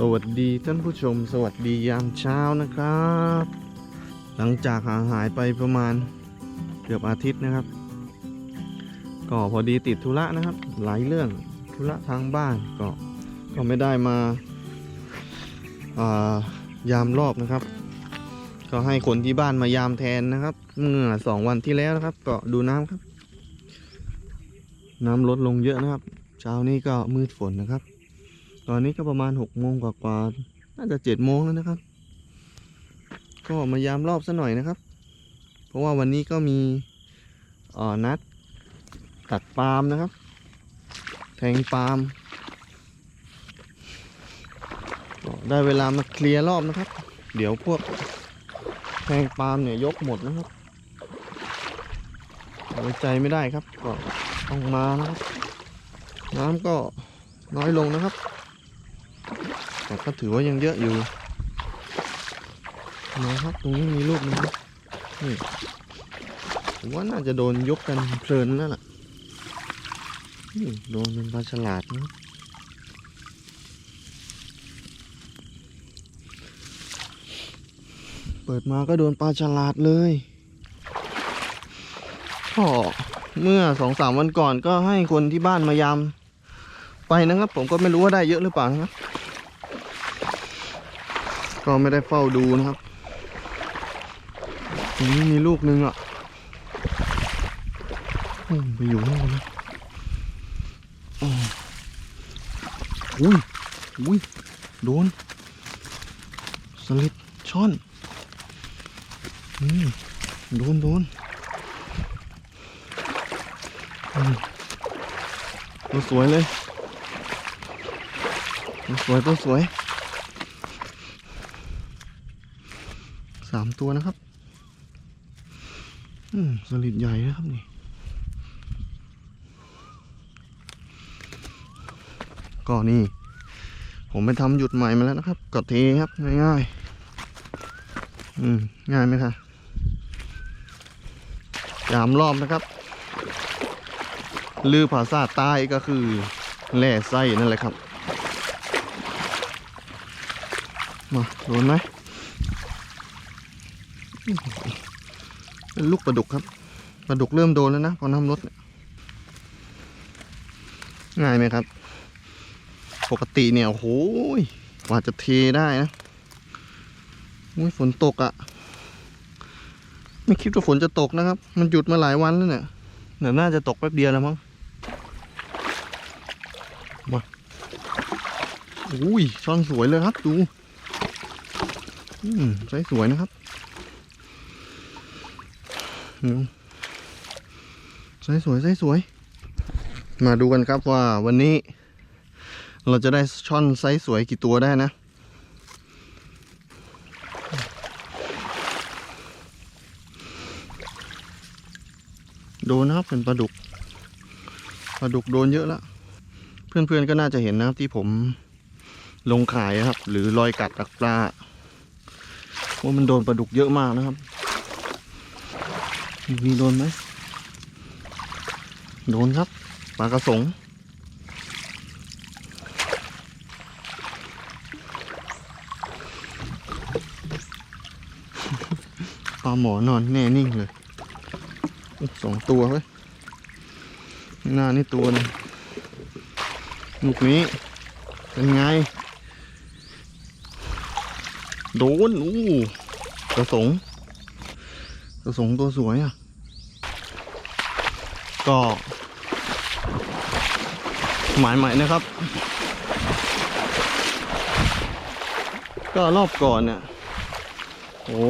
สวัสดีท่านผู้ชม สวัสดียามเช้านะครับ หลังจากห่างหายไปประมาณเกือบอาทิตย์นะครับ ก็พอดีติดธุระนะครับ หลายเรื่องธุระทางบ้านก็ก็ไม่ได้มาายามรอบนะครับ ก็ให้คนที่บ้านมายามแทนนะครับ เมื่อสองวันที่แล้วนะครับ ก็ดูน้ำครับ น้ำลดลงเยอะนะครับ เช้านี้ก็มืดฝนนะครับ ตอนนี้ก็ประมาณหกโมงกว่าๆน่าจะเจ็ดโมงแล้วนะครับ ก็มายามรอบซะหน่อยนะครับ เพราะว่าวันนี้ก็มีออนัดตัดปาล์มนะครับ แทงปาล์มได้เวลามาเคลียร์รอบนะครับ เดี๋ยวพวกแทงปาล์มเนี่ยยกหมดนะครับไว้ใจไม่ได้ครับ ก็ต้องมานะครับ น้ำก็น้อยลงนะครับ แต่ก็ถือว่ายังเยอะอยู่นะครับตรงนี้มีลูกนะนี่ผมว่าน่าจะโดนยกกันเพลินแล้วล่ะนี่โดนเป็นปลาฉลาดนะเปิดมาก็โดนปลาฉลาดเลยก็เมื่อสองสามวันก่อนก็ให้คนที่บ้านมายามไปนะครับ ผมก็ไม่รู้ว่าได้เยอะหรือเปล่านะครับ ก็ไม่ได้เฝ้าดูนะครับตรงนี้มีลูกนึงอะไปอยู่ข้างนนะอ๋ออุ้ยอุ้ยโดนสลิดช่อนอืมโดนโดนอืมตัวสวยเลยตัวสวยตัวสวยามตัวนะครับ อืมสลิดใหญ่นะครับนี่ ก็นี่ ผมไปทำหยุดใหม่มาแล้วนะครับ กดเทครับ ง่ายๆ อืม ง่ายไหมคะยามรอบนะครับ ลือภาษาใต้ก็คือแหล่ไส้นั่นแหละครับ มาโดนไหม เป็นลูกปลาดุกครับปลาดุกเริ่มโดนแล้วนะพอน้ำลดง่ายไหมครับ ปกติเนี่ยโอ้โหกว่าจะเทได้นะอุ้ยฝนตกอะ่ะ ไม่คิดว่าฝนจะตกนะครับ มันหยุดมาหลายวันแล้วเนี่ยเดี๋ยวน่าจะตกแป๊บเดียวแล้วมั้งมาอุ้ยช่อนสวยเลยครับ ดู อืมใสสวยนะครับ อืมสวยสวยสวย มาดูกันครับว่าวันนี้ เราจะได้ช่อนไซส์สวยกี่ตัวได้นะโดนนะครับเป็นปลาดุกปลาดุกโดนเยอะแล้ว เพื่อนๆก็น่าจะเห็นนะครับที่ผมลงขายนะครับ หรือรอยกัดตักปลาว่ามันโดนปลาดุกเยอะมากนะครับ มีโดนไหมโดนครับปลากระสงปลาหมอนอนแน่นิ่งเลยสองตัวเว้ยหน้านี่ตัวหนึงลูกนี้ เป็นไง โดนอู้กระสง กระสงตัวสวยอะ ก็หมายใหม่นะครับ ก็รอบก่อนเนี่ยโอ้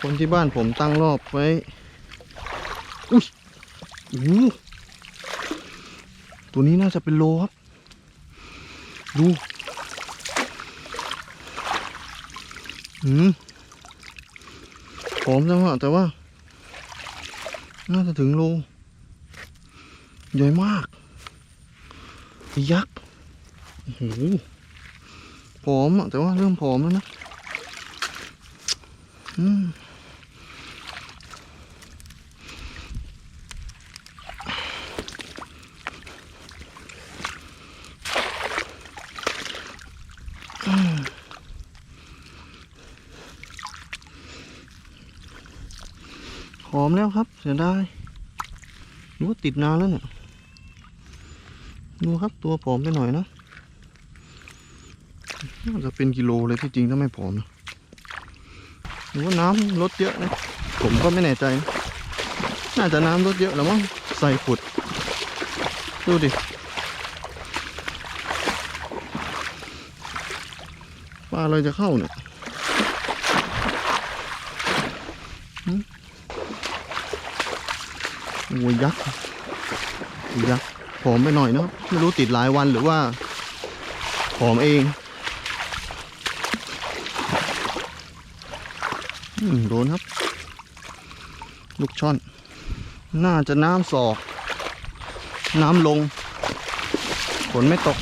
คนที่บ้านผมตั้งรอบไว้ อุ้ยโอ้ตัวนี้น่าจะเป็นโลครับ ดู อืม หอมจังฮะแต่ว่า น่าจะถึงโล ใหญ่มาก ยักษ์โอ้โหผอมอะแต่ว่าเริ่มผอมแล้วนะ อืม อมแล้วครับเสียดายรู้ว่าติดนานแล้วเนี่ยดูครับตัวผอมไปหน่อยนะน่าจะเป็นกิโลเลยที่จริงถ้าไม่ผอมนะหรือว่าน้ำลดเยอะนะผมก็ไม่แน่ใจนะน่าจะน้ำลดเยอะแล้วมั้งใส่ขุด ดูดิปลาอะไรจะเข้าเนี่ย โอ้ยยักษ์ยักษ์ผอมไปหน่อยเนาะไม่รู้ติดหลายวันหรือว่าผอมเองอืมโดนครับ ลูกช่อน น่าจะน้ำสอก น้ำลงฝนไม่ตก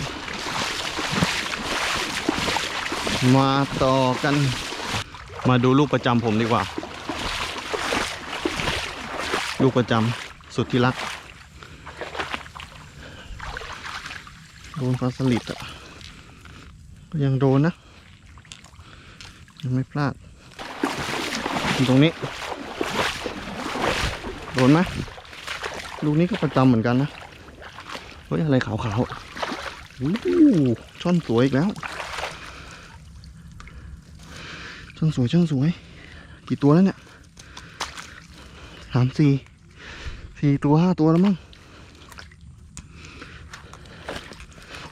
มาต่อกัน มาดูลูกประจำผมดีกว่า ลูกประจำ สุดที่รักโดนปลาสลิดอะก็ยังโดนนะ ยังไม่พลาด ตรงนี้ โดนไหมลูกนี้ก็ประจำเหมือนกันนะ เฮ้ย อะไรขาวๆอู้ช่อนสวยอีกแล้ว ช่างสวยช่างสวย กี่ตัวแล้วเนี่ยสามสี่ สี่ตัวห้าตัวแล้วมั้ง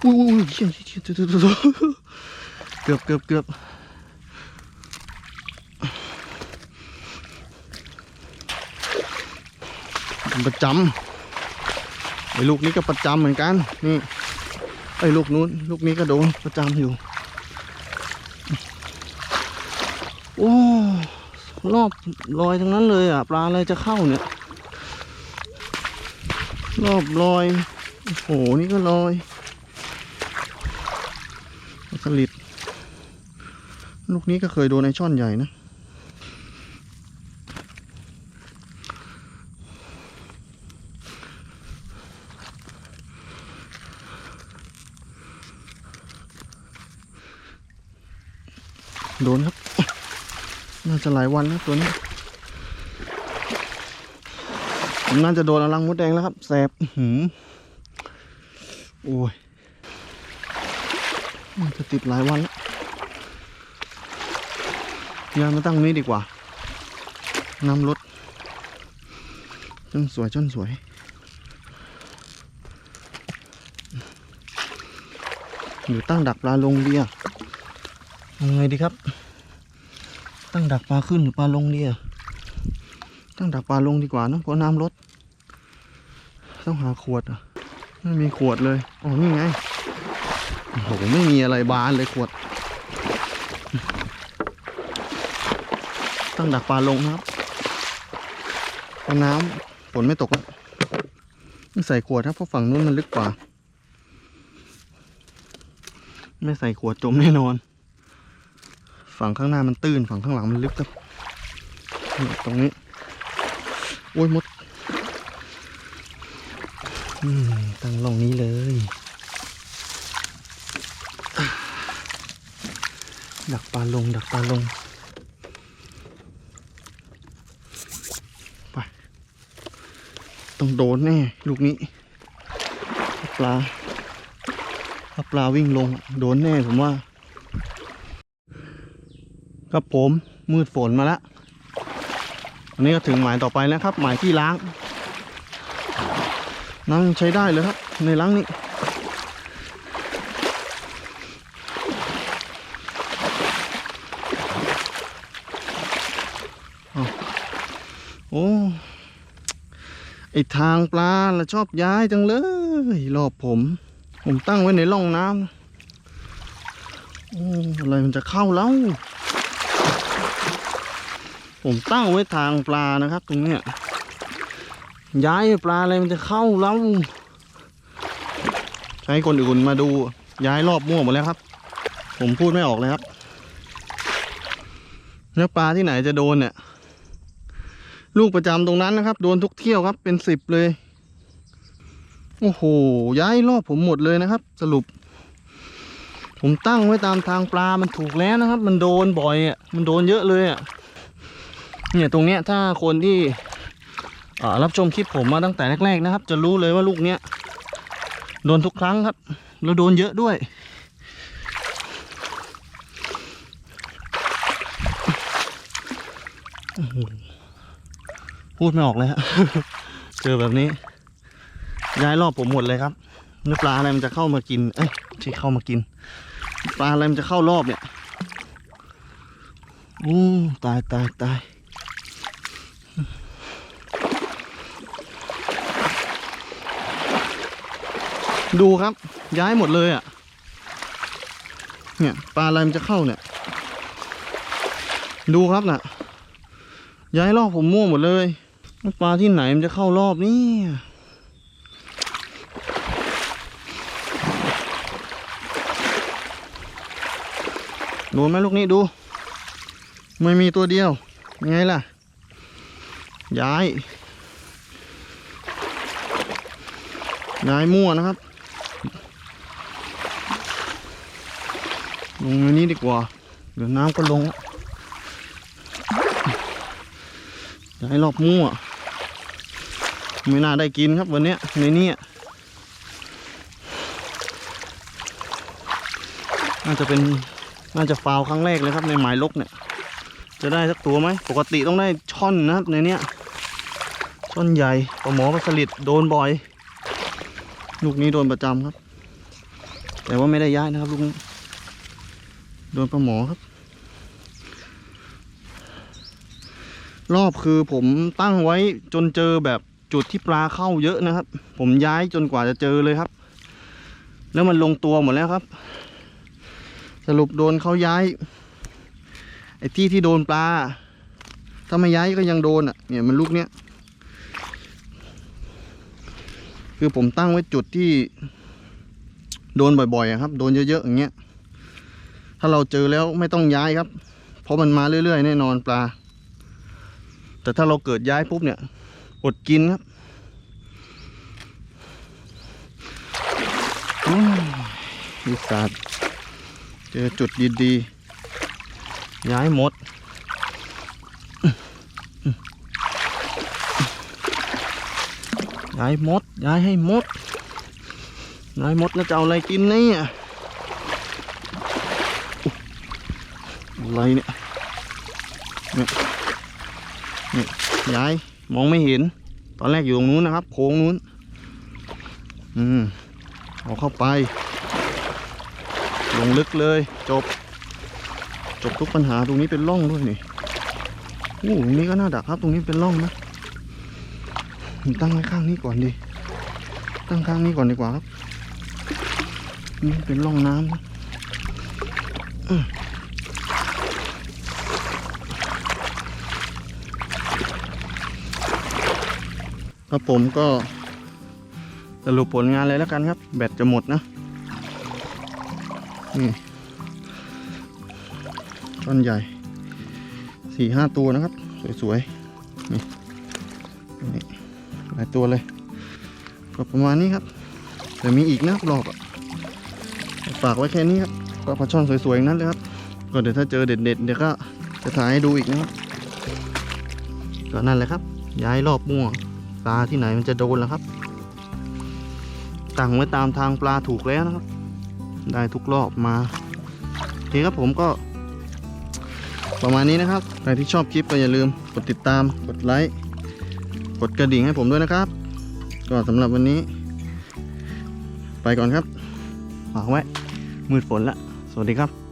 อุ้ยอุ้ยอุ้ยเชียเชี่ยเชี่ยเชี่ยเชี่ยเกือบเกือบเกือบประจำไอ้ลูกนี้ก็ประจำเหมือนกันนี่ไอ้ลูกนู้นลูกนี้ก็โดนประจำอยู่โอ้รอบลอยทั้งนั้นเลยอะปลาอะไรจะเข้าเนี่ย รอบลอย โอ้โห นี่ก็ลอยปลาสลิด ลูกนี้ก็เคยโดนไอช่อนใหญ่นะโดนครับ น่าจะหลายวันนะตัวนี้ ผมน่าจะโดนอลังมดแดงแล้วครับ แสบหืมโอ้ยจะติดหลายวันแล้วยายมาตั้งนี้ดีกว่า น้ำลดจนสวยจนสวยหรือตั้งดักปลาลงดีอะยังไงดีครับ ตั้งดักปลาขึ้นหรือปลาลงดีอะ ตั้งดักปลาลงดีกว่าเนอะเพราะน้ำลด ต้องหาขวดอะไม่มีขวดเลยอ๋อนี่ไงโอ้โหไม่มีอะไรบานเลยขวด ตั้งดักปลาลงครับเพราน้ำฝนไม่ตกแล้วไม่ใส่ขวดครับเพราะฝั่งนู้นมันลึกกว่า ไม่ใส่ขวดจมแน่นอน ฝั่งข้างหน้ามันตื้นฝั่งข้างหลังมันลึกครับตรงนี้ โอ้ยมดตั้งลงนี้เลยดักปลาลง ดักปลาลงไปต้องโดนแน่ ลูกนี้ ปลาถ้าปลาวิ่งลง โดนแน่ผมว่า ครับผมมืดฝนมาแล้ว อันนี้ก็ถึงหมายต่อไปแล้วครับ หมายที่ล้างน้ำยังใช้ได้เลยครับ ในล้างนี้อ้โอ้ไอทางปลาละชอบย้ายจังเลย รอบผม ผมตั้งไว้ในร่องน้ำโอ้อะไรมันจะเข้าแล้ว ผมตั้งไว้ทางปลานะครับ ตรงเนี้ยย้ายปลาอะไรมันจะเข้าแล้วใช้คนอื่นมาดูย้ายรอบมั่วหมดแล้วครับ ผมพูดไม่ออกเลยครับแล้วปลาที่ไหนจะโดนเนี่ย ลูกประจำตรงนั้นนะครับ โดนทุกเที่ยวครับ เป็นสิบเลย โอ้โห ย้ายรอบผมหมดเลยนะครับ สรุป ผมตั้งไว้ตามทางปลามันถูกแล้วนะครับ มันโดนบ่อยอะมันโดนเยอะเลยอะ เนี่ยตรงเนี้ยถ้าคนที่รับชมคลิปผมมาตั้งแต่แรกๆนะครับ จะรู้เลยว่าลูกเนี้ยโดนทุกครั้งครับ แล้วโดนเยอะด้วย พูดไม่ออกเลยฮะเจอแบบนี้ ย้ายรอบผมหมดเลยครับเนื้อปลาอะไรมันจะเข้ามากิน เอ้ยที่เข้ามากิน ปลาอะไรมันจะเข้ารอบเนี่ยอู้ตายตายตาย ดูครับ ย้ายหมดเลยอะ่ะ เนี่ยปลาอะไรมันจะเข้าเนี่ย ดูครับน่ะ ย้ายรอบผมมั่วหมดเลย ปลาที่ไหนมันจะเข้ารอบนี่โดนไหมลูกนี้ดู ไม่มีตัวเดียวยไงล่ะ ย้าย ย้ายมั่วนะครับ ลงในนี้ดีกว่า เดี๋ยวน้ำก็ลงแล้วย้รอบมั่ว ไม่น่าได้กินครับวันนี้ในนี้อะน่าจะเป็นน่าจะฟาวครั้งแรกเลยครับในหมายลกเนี่ย จะได้สักตัวไหม ปกติต้องได้ช่อนนะครับในเนี้ยช่อนใหญ่ปลาหมอปลาสลิดโดนบ่อย ลูกนี้โดนประจำครับ แต่ว่าไม่ได้ย้ายนะครับลูกนี้ โดนปลาหมอครับ รอบคือผมตั้งไว้จนเจอแบบจุดที่ปลาเข้าเยอะนะครับ ผมย้ายจนกว่าจะเจอเลยครับ แล้วมันลงตัวหมดแล้วครับ สรุปโดนเขาย้ายไอ้ที่ที่โดนปลา ถ้าไม่ย้ายก็ยังโดนอะ เนี่ยมันลูกเนี้ย คือผมตั้งไว้จุดที่ โดนบ่อยๆครับ โดนเยอะๆอย่างเงี้ย ถ้าเราเจอแล้วไม่ต้องย้ายครับ เพราะมันมาเรื่อยๆ แน่นอนปลา แต่ถ้าเราเกิดย้ายปุ๊บเนี่ยอดกินครับอีสัตว์เจอจุดดีๆ ย้ายหมดย้ายหมดย้ายให้หมดย้ายหมดแล้วจะเอาอะไรกินเนี่ย อะไรเนี่ยเนี่ยเนี่ยย้ายมองไม่เห็น ตอนแรกอยู่ตรงนู้นนะครับ โค้งนู้น อืมเอาเข้าไป ลงลึกเลย จบ จบทุกปัญหาตรงนี้เป็นร่องด้วยนี่โอ้ตรงนี้ก็น่าดักครับ ตรงนี้เป็นร่องนะตั้งไว้ข้างนี้ก่อนดิตั้งข้างนี้ก่อนดีกว่าครับนี่เป็นร่องน้ำนะ ครับผมก็สรุปผลงานเลยแล้วกันครับ แบตจะหมดนะนี่ช่อนใหญ่สี่ห้าตัวนะครับ สวยๆนี่นี่หลายตัวเลย ก็ประมาณนี้ครับแต่มีอีกนะรอบอะฝากไว้แค่นี้ครับก็ปลาช่อนสวยๆนั้นเลยครับก็เดี๋ยวถ้าเจอเด็ดๆเดี๋ยวก็จะถ่ายให้ดูอีกนะครับก็นั่นแหละครับ ย้ายรอบมั่วปลาที่ไหนมันจะโดนแล้วครับตั้งไว้ตามทางปลาถูกแล้วนะครับ ได้ทุกรอบมาโอเคครับผมก็ ประมาณนี้นะครับ ใครที่ชอบคลิปก็อย่าลืมกดติดตาม กดไลค์ กดกระดิ่งให้ผมด้วยนะครับ ก็สำหรับวันนี้ ไปก่อนครับฝากไว้มืดฝนละ สวัสดีครับ